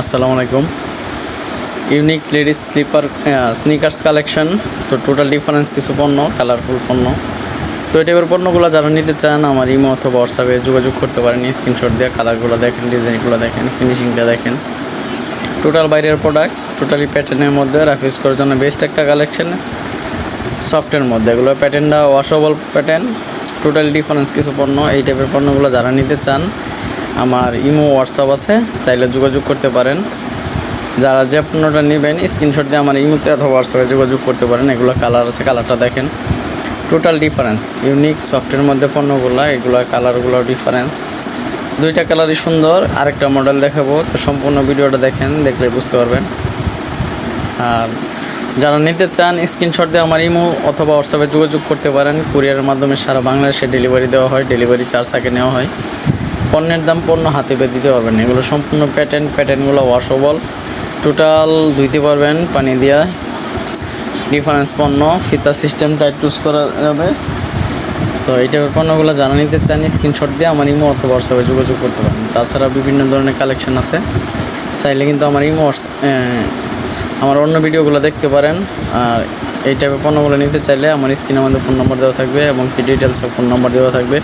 আসসালামু আলাইকুম। Unique ladies slipper sneakers collection তো টোটাল ডিফারেন্স কিছু পণ্য কালারফুল পণ্য। তো এই টাইপের পণ্যগুলো যারা নিতে চান, আমার ইমো অথবা হোয়াটসঅ্যাপে যোগাযোগ করতে পারেন। স্ক্রিনশট দিয়ে কালারগুলো দেখেন ডিজাইনগুলো দেখেন ফিনিশিংটা দেখেন। টোটাল বাইরের প্রোডাক্ট টোটালি প্যাটার্নের মধ্যে রাফিউজ করার জন্য বেস্ট একটা কালেকশন সফটের মধ্যে, এগুলো প্যাটার্নটা ওয়াশেবল প্যাটার্ন টোটাল ডিফারেন্স কিছু পণ্য, এই টাইপের পণ্যগুলো যারা নিতে চান আমার ইমো, হোয়াটসঅ্যাপ আছে, চাইলে যোগাযোগ করতে পারেন। যারা যে পণ্যটা নেবেন স্ক্রিনশট দিয়ে আমার ইমোতে অথবা হোয়াটসঅ্যাপে যোগাযোগ করতে পারেন। এগুলো কালার আছে কালারটা দেখেন। টোটাল ডিফারেন্স ইউনিক সফটের মধ্যে পণ্যগুলো, এগুলো কালারগুলো ডিফারেন্স দুইটা কালারই সুন্দর, আরেকটা মডেল দেখাবো। তো সম্পূর্ণ ভিডিওটা দেখেন, দেখলে বুঝতে পারবেন। আর যারা নিতে চান স্ক্রিনশট দিয়ে আমার ইমো অথবা হোয়াটসঅ্যাপে যোগাযোগ করতে পারেন। কুরিয়ারের মাধ্যমে সারা বাংলাদেশে ডেলিভারি দেওয়া হয় ডেলিভারি চার্জ আগে নেওয়া হয়। পণ্যের দাম পণ্য হাতে পেয়ে দিতে পারবেন এগুলো সম্পূর্ণ প্যাটার্ন প্যাটার্নগুলো ওয়াশেবল টোটাল ধুইতে পারবেন, পানি দিয়া। ডিফারেন্স পণ্য, ফিতা সিস্টেমটা ইউজ করা যাবে। তো এই টাইপের পণ্যগুলো জানা নিতে চান স্ক্রিনশট দিয়ে আমার ইমো অথবা হোয়াটসঅ্যাপে যোগাযোগ করতে পারেন। তাছাড়া বিভিন্ন ধরনের কালেকশন আছে। চাইলে কিন্তু আমার ইমো আমার অন্য ভিডিওগুলো দেখতে পারেন। আর এই টাইপের পণ্যগুলো নিতে চাইলে আমার স্ক্রিনে আমাদের ফোন নম্বর দেওয়া থাকবে এবং কি ডিটেলসে ফোন নম্বর দেওয়া থাকবে।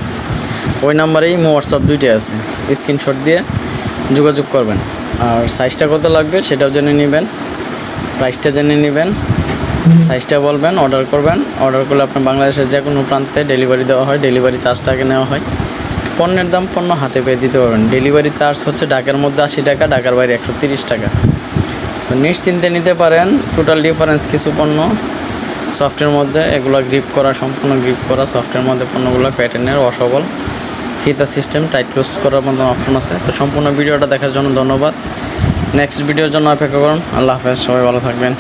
ওই নাম্বারেই ইমো হোয়াটসঅ্যাপ দুইটাই আছে। স্ক্রিনশট দিয়ে, যোগাযোগ করবেন। আর সাইজটা কত লাগবে সেটাও জেনে নেবেন। প্রাইসটা জেনে নেবেন। সাইজটা বলবেন অর্ডার করবেন। অর্ডার করলে আপনার বাংলাদেশের যে কোনো প্রান্তে ডেলিভারি দেওয়া হয় ডেলিভারি চার্জটাকে নেওয়া হয়। পণ্যের দাম পণ্য হাতে পেয়ে দিতে পারবেন। ডেলিভারি চার্জ হচ্ছে ঢাকার মধ্যে আশি টাকা, ঢাকার বাইরে একশো তিরিশ টাকা। তো নিশ্চিন্তে নিতে পারেন টোটাল ডিফারেন্স কিছু পণ্য। সফটের মধ্যে এগুলো গ্রিপ করা, সম্পূর্ণ গ্রিপ করা, সফটের মধ্যে পণ্যগুলো প্যাটার্নের অসবল ফিতা সিস্টেম টাইট ক্লোজ করার মতো অপশন আছে। তো সম্পূর্ণ ভিডিওটা দেখার জন্য ধন্যবাদ। নেক্সট ভিডিওর জন্য অপেক্ষা করুন। আল্লাহ হাফেজ। সবাই ভালো থাকবেন।